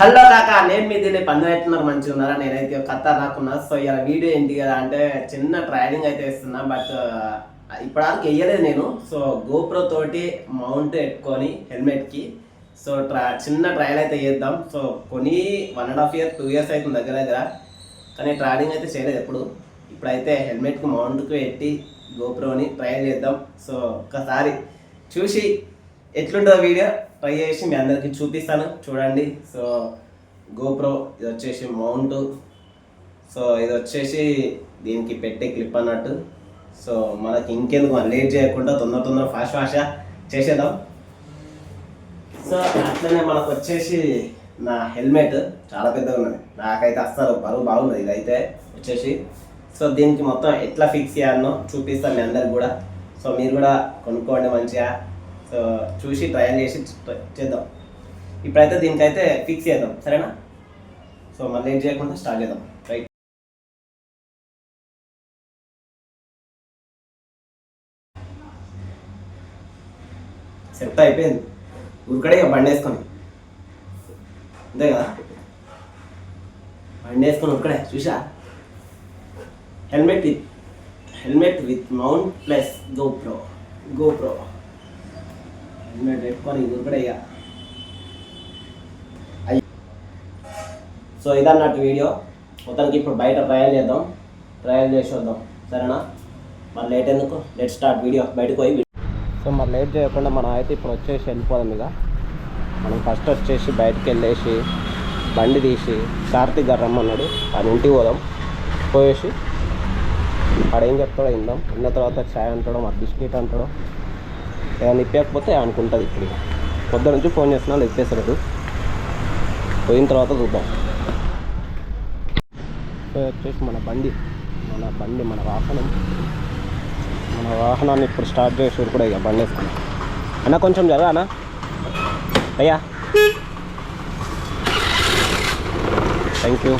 Hello కాకా నేను మీ దీన్ని పందెం మంచిగా ఉన్నారా? నేనైతే ఖతర్నాకున్నా సో ఇలా వీడియో ఏంటి కదా అంటే చిన్న ట్రైనింగ్ అయితే ఇస్తున్నా బట్ ఇప్పటివరకు వేయలేదు నేను. సో గోప్రో తోటి మౌంట్ పెట్టుకొని హెల్మెట్కి సో ట్రా చిన్న ట్రయల్ అయితే చేద్దాం. సో కొన్ని one and half year two years అవుతుంది దగ్గర దగ్గర. కానీ ట్రావెలింగ్ అయితే చేయలేదు ఎప్పుడు. ఇప్పుడైతే హెల్మెట్కి మౌంట్కి పెట్టి గోప్రోని ట్రయల్ చేద్దాం. సో ఒక్కసారి చూసి ఎట్లుంటుందో వీడియో ట్రై చేసి మీ అందరికి చూపిస్తాను చూడండి. సో గోప్రో ఇది వచ్చేసి మౌంట్. సో ఇది వచ్చేసి దీనికి పెట్టే క్లిప్ అన్నట్టు. సో మనకి ఇంకెందుకు మనం లేట్ చేయకుండా తొందర తొందర ఫాస్ట్ ఫాస్ట్గా చేసేద్దాం. సో అట్లనే మనకు వచ్చేసి నా హెల్మెట్ చాలా పెద్దగా ఉన్నది. నాకైతే అస్సలు బరువు బాగున్నది ఇదైతే వచ్చేసి. సో దీనికి మొత్తం ఎట్లా ఫిక్స్ చేయాలనో చూపిస్తాను మీ అందరికి కూడా. సో మీరు కూడా కొనుక్కోండి మంచిగా. చూసి ట్రయల్ చేసి చేద్దాం. ఇప్పుడైతే దీనికైతే ఫిక్స్ చేద్దాం. సరేనా? సో మళ్ళీ ఏం చేయకుండా స్టార్ట్ చేద్దాం. రైట్ సెట్ అయిపోయింది. ఉరికడే ఇక బండి వేసుకొని. అంతే కదా? బండి వేసుకొని ఉరికడే. చూసా helmet with helmet with mount plus GoPro. GoPro. Helmet పెట్టుకొని ఉరికడే ఇక సో ఇదన్నట్టు వీడియో. మొత్తానికి ఇప్పుడు బయట ట్రయల్ చేద్దాం. ట్రయల్ చేసి వద్దాం. సరేనా? మరి లేట్ ఎందుకు? లెట్ స్టార్ట్ వీడియో బయటకు పోయి సో మరి లేట్ చేయకుండా మనం అయితే ఇప్పుడు వచ్చేసి వెళ్ళిపోదాం ఇక. మనం ఫస్ట్ వచ్చేసి బయటకు వెళ్ళేసి బండి తీసి కార్తీక్ గారు రమ్మన్నాడు. ఆయన ఇంటికి పోదాం. పోయేసి వాడు ఏం చెప్తాడో ఇందాం ఉన్న తర్వాత చాయ్ అంటాడో మరి బిస్కెట్ అంటాడో. ఏమైనా ఇప్పకపోతే అనుకుంటుంది ఇప్పుడు ఇక. పొద్దు నుంచి ఫోన్ చేస్తున్నా ఇప్పేసలేదు పోయిన తర్వాత చూద్దాం. వచ్చేసి మన బండి. మన బండి మన వాహనం. మన వాహనాన్ని ఇప్పుడు స్టార్ట్ చేసి కూడా ఇక బండి వేసుకున్నాం. అన్న కొంచెం జరగా అన్న? అయ్యా. థ్యాంక్ యూ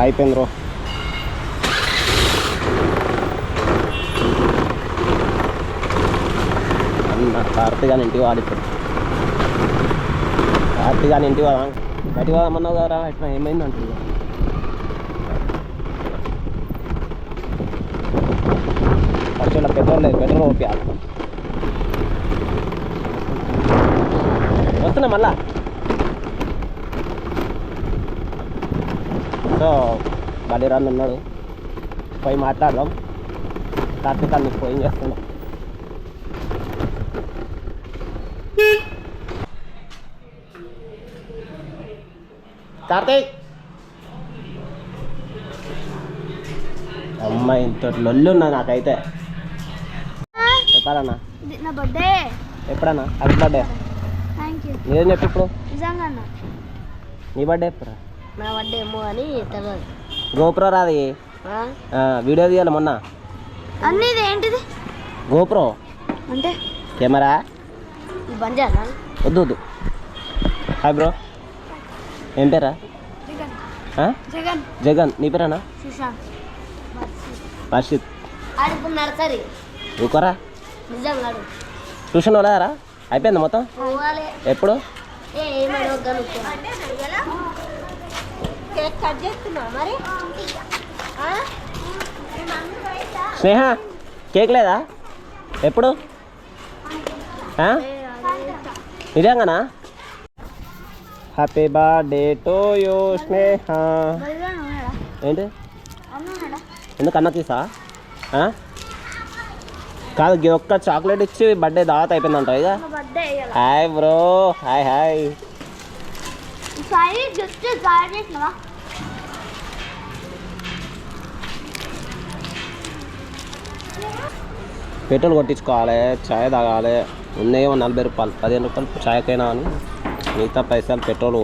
అయిపోయింది రో. అన్న కార్తీగాని ఇంటికి వాడి ఇప్పుడు. కార్తీగాని ఇంటికి వాదా బయటికి వాదమన్నావు కదా ఇట్లా ఏమైంది అంటుంది ఫస్ట్ ఇలా పెట్రోల్ లేదు పెట్రోల్ ఓపియాలి వస్తున్నా మళ్ళా. సో బలిరాన్ ఉన్నాడు. పోయి మాట్లాడదాం. కార్తీకాన్ని ఫోన్ చేస్తున్నాం కార్తీక్ అమ్మాయి ఇంత లొల్లు ఉన్నా నాకైతే. చెప్పాలన్నా నా బర్త్డే ఎప్పుడన్నా? హ్యాపీ బర్త్డే థ్యాంక్ యూ చెప్పు ఇప్పుడు? నిజంగా నీ బర్త్డే ఎప్పుడు నా బర్త్డే ఏమో అని తెలియదు గోప్రో రాది. వీడియో తీయాలి మొన్న. అన్నీ ఏంటిది? గోప్రో. అంటే? కెమెరా. వద్దు వద్దు. హాయ్ బ్రో ఏం పేరా? జగన్. నీ పేరేనా? వర్షిత్ ఊకోరా ట్యూషన్ వెళ్ళారా అయిపోయింది మొత్తం? ఎప్పుడు? స్నేహ కేక్ లేదా? ఎప్పుడు? నిజంగానా? Happy birthday to you Sneha ఏంటి? ఎందుకు అన్న తీసా? కాదు ఈ ఒక్క చాక్లెట్ ఇచ్చి బర్త్డే దావత్ అయిపోయిందంట ఇక hi bro hi hi. Petrol కొట్టించుకోవాలి చాయ్ తాగాలి. ఉన్నాయేమో నలభై రూపాయలు పదిహేను రూపాయలు చాయ్కైనా అని. మిగతా పైసలు పెట్రోల్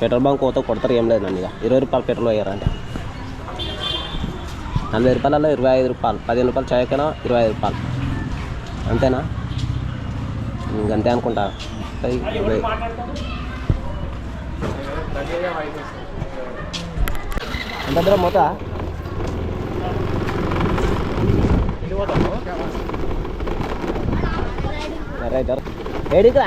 పెట్రోల్ బంక్ పోతే కొడతారు ఏం లేదండి ఇక. ఇరవై రూపాయలు పెట్రోల్ అయ్యారంటే నలభై రూపాయలలో ఇరవై ఐదు రూపాయలు పదిహేను రూపాయలు చాయకైనా ఇరవై ఐదు రూపాయలు. అంతేనా? ఇంకంతే అనుకుంటా. ఇరవై. ఎంత దూరం పోతా? రైట్ ఏడికి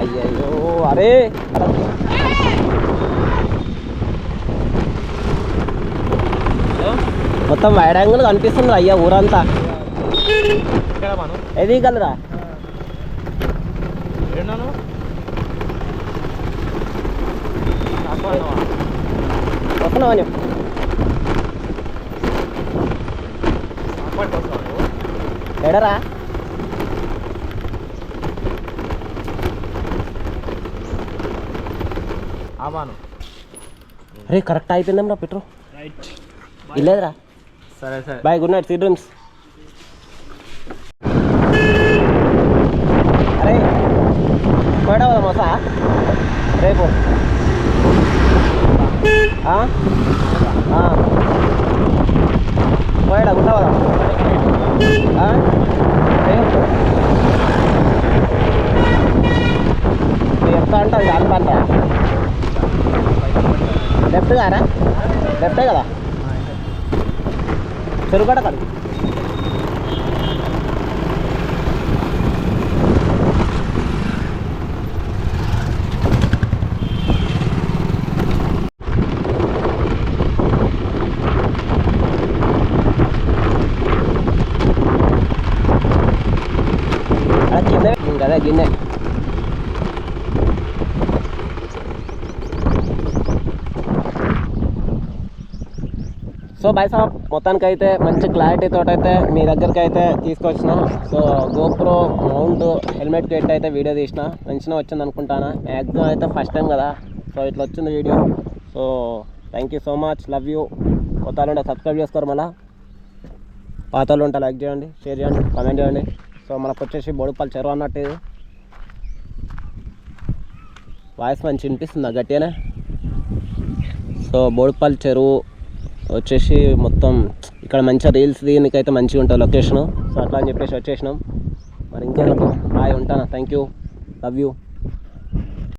అయ్యయ్యో అరే! మొత్తం వైడ్ యాంగిల్ కనిపిస్తుంది అయ్యా ఊరంతా. ఏది కలరా వస్తున్నావా చెప్పు ఎడరా? ఆవాను అరే కరెక్ట్ అయిపోయిందేమ్రా పెట్రో? రైట్. ఇల్లేదురా సరే సరే. Bye good night sweet dreams అరే పోయడా మోసా? రేపు ఆ? ఆ. పోయాడా గుంటా కదా ఆ? రేపు చెప్తా అంటే అది కాదు పంట లెఫ్ట్ కారా లెఫ్టే కదా? చెరుగడ కాదు అలా కింద పెట్టింది కదా గిన్నె సో బాయ్ సాబ్ మొత్తానికి అయితే మంచి క్లారిటీ తోటి అయితే మీ దగ్గరికి అయితే తీసుకొచ్చిన. సో గోప్రో మౌంట్ హెల్మెట్ పెట్టి అయితే వీడియో తీసిన. మంచిగా వచ్చింది అనుకుంటానా. మ్యాక్సిమం అయితే ఫస్ట్ టైం కదా. సో ఇట్లా వచ్చింది video. So thank you so much love you కొత్త వాళ్ళు ఉంటే సబ్స్క్రైబ్ చేసుకోరు మళ్ళీ. పాత వాళ్ళు ఉంటే లైక్ చేయండి షేర్ చేయండి కామెంట్ చేయండి. సో మనకు వచ్చేసి బొడుపల్లి చెరువు అన్నట్టు ఇది. వాయిస్ మంచి వినిపిస్తుందా? గట్టిగానే? సో బోడుపల్లి చెరువు వచ్చేసి మొత్తం ఇక్కడ మంచిగా రీల్స్ దీనికైతే మంచిగా ఉంటుంది లొకేషను సో అట్లా అని చెప్పేసి వచ్చేసినాం. మరి ఇంకేందుకు? బాయ్ ఉంటాను? Thank you love you